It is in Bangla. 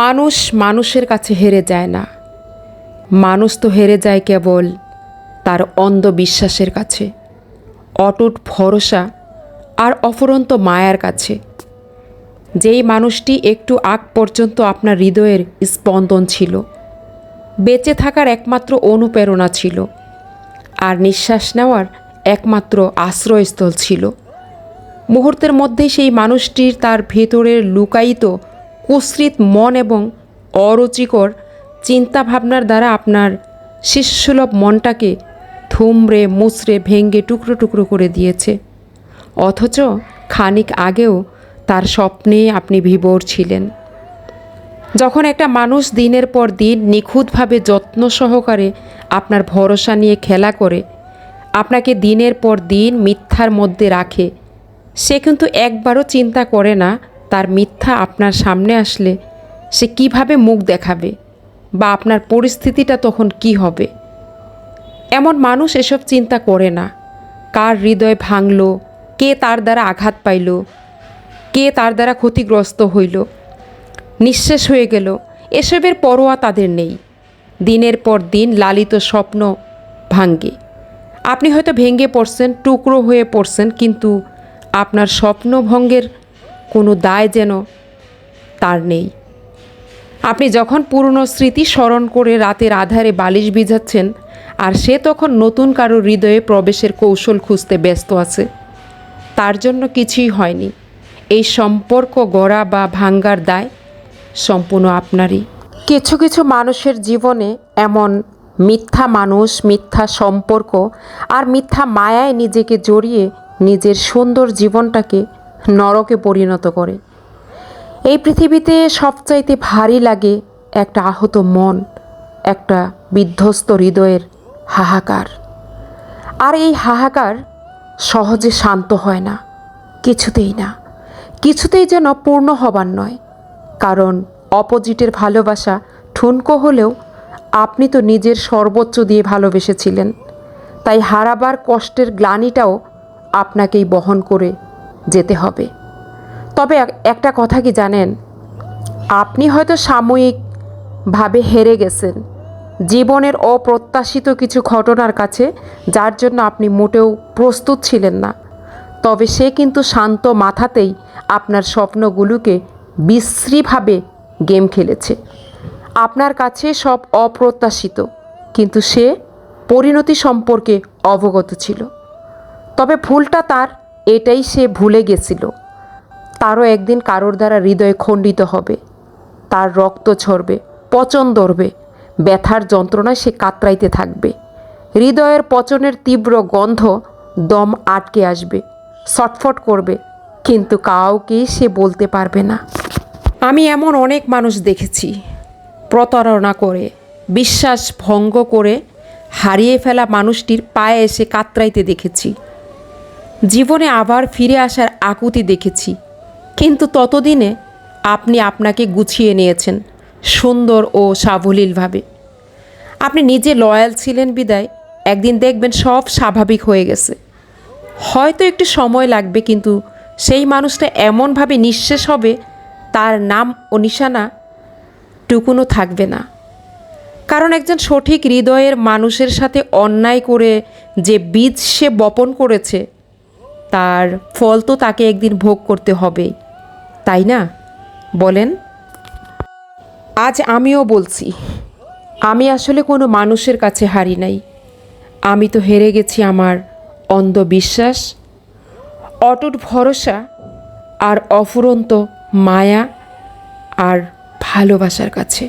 মানুষ মানুষের কাছে হেরে যায় না। মানুষ তো হেরে যায় কেবল তার অন্ধবিশ্বাসের কাছে। অটুট ভরসা আর অফুরন্ত মায়ার কাছে। যেই মানুষটি একটু আগ পর্যন্ত আপনার হৃদয়ের স্পন্দন ছিল, বেঁচে থাকার একমাত্র অনুপ্রেরণা ছিল, আর নিঃশ্বাস নেওয়ার একমাত্র আশ্রয়স্থল ছিল। মুহূর্তের মধ্যেই সেই মানুষটির তার ভেতরের লুকায়িত কুশ্রিত মন এবং অরুচিকর চিন্তাভাবনার দ্বারা আপনার শিশুসুলভ মনটাকে থুমড়ে মুচড়ে, ভেঙ্গে টুকরো টুকরো করে দিয়েছে। অথচ খানিক আগেও তার স্বপ্নে আপনি বিভোর ছিলেন। যখন একটা মানুষ দিনের পর দিন নিখুঁতভাবে যত্ন সহকারে আপনার ভরসা নিয়ে খেলা করে, আপনাকে দিনের পর দিন মিথ্যার মধ্যে রাখে, সে কিন্তু একবারও চিন্তা করে না তার মিথ্যা আপনার সামনে আসলে সে কীভাবে মুখ দেখাবে বা আপনার পরিস্থিতিটা তখন কি হবে? এমন মানুষ এসব চিন্তা করে না। কার হৃদয় ভাঙল, কে তার দ্বারা আঘাত পাইল, কে তার দ্বারা ক্ষতিগ্রস্ত হইল। নিঃশেষ হয়ে গেল, এসবের পরোয়া তাদের নেই। দিনের পর দিন লালিত স্বপ্ন ভাঙ্গে। আপনি হয়তো ভেঙে পড়ছেন, টুকরো হয়ে পড়ছেন, কিন্তু আপনার স্বপ্নভঙ্গের কোনো দায় যেন তার নেই। আপনি যখন পুরনো স্মৃতি স্মরণ করে রাতের আধারে বালিশ ভিজাচ্ছেন, আর সে তখন নতুন কারও হৃদয়ে প্রবেশের কৌশল খুঁজতে ব্যস্ত আছে, তার জন্য কিছুই হয়নি। এই সম্পর্ক গড়া বা ভাঙ্গার দায় সম্পূর্ণ আপনারই। কিছু কিছু মানুষের জীবনে এমন মিথ্যা মানুষ, মিথ্যা সম্পর্ক আর মিথ্যা মায়ায় নিজেকে জড়িয়ে নিজের সুন্দর জীবনটাকে নরকে পরিণত করে। এই পৃথিবীতে সবচাইতে ভারী লাগে একটা আহত মন, একটা বিধ্বস্ত হৃদয়ের হাহাকার। আর এই হাহাকার সহজে শান্ত হয় না, কিছুতেই না। কিছুতেই যেন পূর্ণ হবার নয়। কারণ অপোজিটের ভালোবাসা ঠুনকো হলেও আপনি তো নিজের সর্বোচ্চ দিয়ে ভালোবেসেছিলেন। তাই হারাবার কষ্টের গ্লানিটাও আপনাকেই বহন করে যেতে হবে। তবে একটা কথা কি জানেন? আপনি হয়তো সাময়িকভাবে হেরে গেছেন। জীবনের অপ্রত্যাশিত কিছু ঘটনার কাছে যার জন্য আপনি মোটেও প্রস্তুত ছিলেন না। তবে সে কিন্তু শান্ত মাথাতেই আপনার স্বপ্নগুলোকে বিশ্রীভাবে গেম খেলেছে। আপনার কাছে সব অপ্রত্যাশিত, কিন্তু সে পরিণতি সম্পর্কে অবগত ছিল। তবে ভুলটা তার এটাই সে ভুলে গেছিল। তারও একদিন কারোর দ্বারা হৃদয় খণ্ডিত হবে। তার রক্ত ঝরবে, পচন ধরবে, ব্যথার যন্ত্রণায় সে কাতরাইতে থাকবে। হৃদয়ের পচনের তীব্র গন্ধ দম আটকে আসবে, ছটফট করবে, কিন্তু কাউকেই সে বলতে পারবে না। আমি এমন অনেক মানুষ দেখেছি, প্রতারণা করে, বিশ্বাস ভঙ্গ করে হারিয়ে ফেলা মানুষটির পায়ে এসে কাতরাইতে দেখেছি। জীবনে আবার ফিরে আসার আকুতি দেখেছি। কিন্তু ততদিনে আপনি আপনাকে গুছিয়ে নিয়েছেন, সুন্দর ও সাবলীলভাবে। আপনি নিজে লয়াল ছিলেন বিদায়, একদিন দেখবেন সব স্বাভাবিক হয়ে গেছে। হয়তো একটু সময় লাগবে, কিন্তু সেই মানুষটা এমনভাবে নিঃশেষ হবে, তার নাম ও নিশানা টুকুনও থাকবে না। কারণ একজন সঠিক হৃদয়ের মানুষের সাথে অন্যায় করে যে বীজ সে বপন করেছে তার ফল তো তাকে একদিন ভোগ করতে হবেই তাই না? বলেন। আজ আমিও বলছি, আমি আসলে কোনো মানুষের কাছে হারি নাই। আমি তো হেরে গেছি আমার অন্ধবিশ্বাস, অটুট ভরসা আর অফুরন্ত মায়া আর ভালোবাসার কাছে।